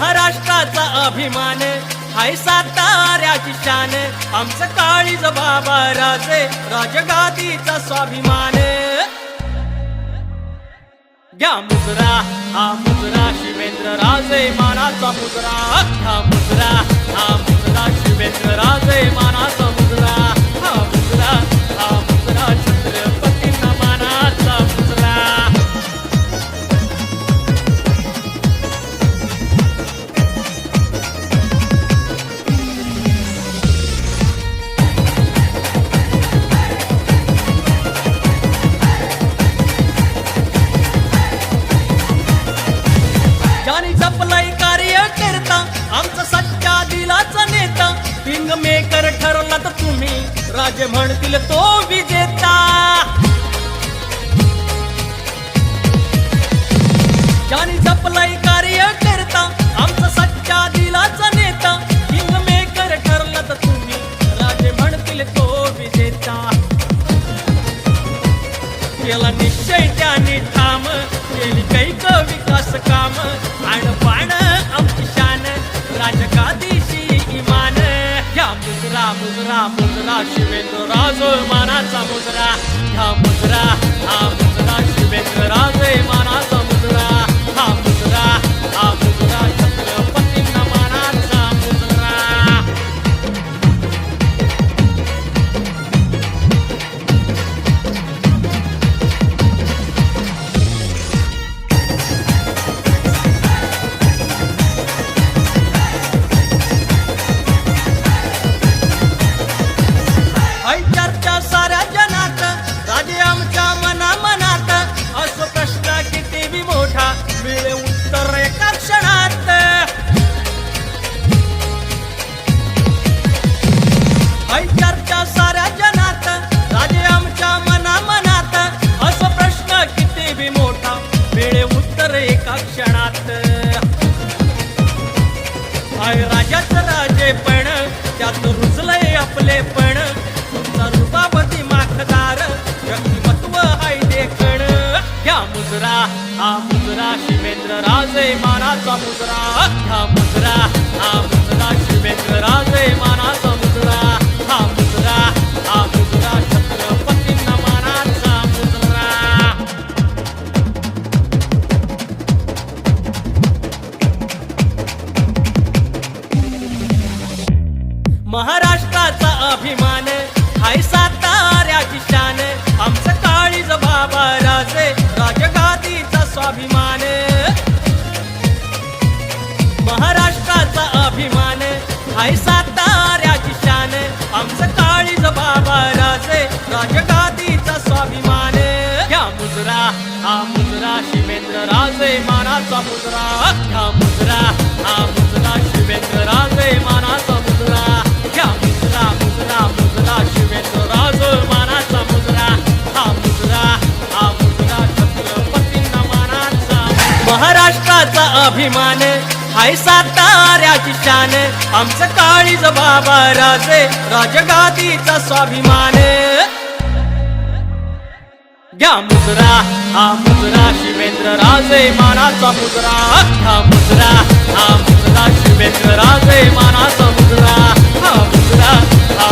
महाराष्ट्राचा अभिमान हाय साताऱ्याची शान. आमचं काळीज बाबा राजे राजगादीचा स्वाभिमान. घ्या मुजरा हा मुजरा शिवेंद्र राजे मानाचा मुजरा. हा मुजरा हा मुजरा शिवेंद्र राजे. राजे म्हणतील तो विजेता. ज्याने जपलाय कार्य करता आमचा सच्चा दिलाचा नेता. किंग मेकर ठरला तर तुम्ही राजे म्हणतील तो विजेता. केला निश्चय त्याने ठाम केली कैक विकास काम. शिवेंद्र राज मानाचा मुजरा. ह्या मुजरा हा मुजरा शिवेंद्र राज हाय राजे पण. त्यात रुजलय आपले पण. तुमचा रुबाबती माखदार व्यक्तिमत्व हाय देखण ह्या मुजरा हा मुजरा शिवेंद्र राजे मानाचा मुजरा. हा मुजरा हा मुजरा. महाराष्ट्राचा अभिमान हाय साताऱ्याची शान. आमचं काळीज बाबा राजे राजगादीचा स्वाभिमान. महाराष्ट्राचा अभिमान हाय साताऱ्याची शान. आमचं काळीज बाबा राजे राजगादीचा स्वाभिमान. या मुजरा हा मुजरा शिवेंद्र राजे मानाचा मुजरा. ह्या मुजरा हा महाराष्ट्राचा अभिमान हाय साताऱ्याची शान. आमचं काळीज बाबा राजे राजगादीचा स्वाभिमान. घ्या मुजरा हा मुजरा शिवेंद्र राजे मानाचा मुजरा हा मुजरा हा मुजरा शिवेंद्र राजे मानाचा मुजरा हा मुजरा हा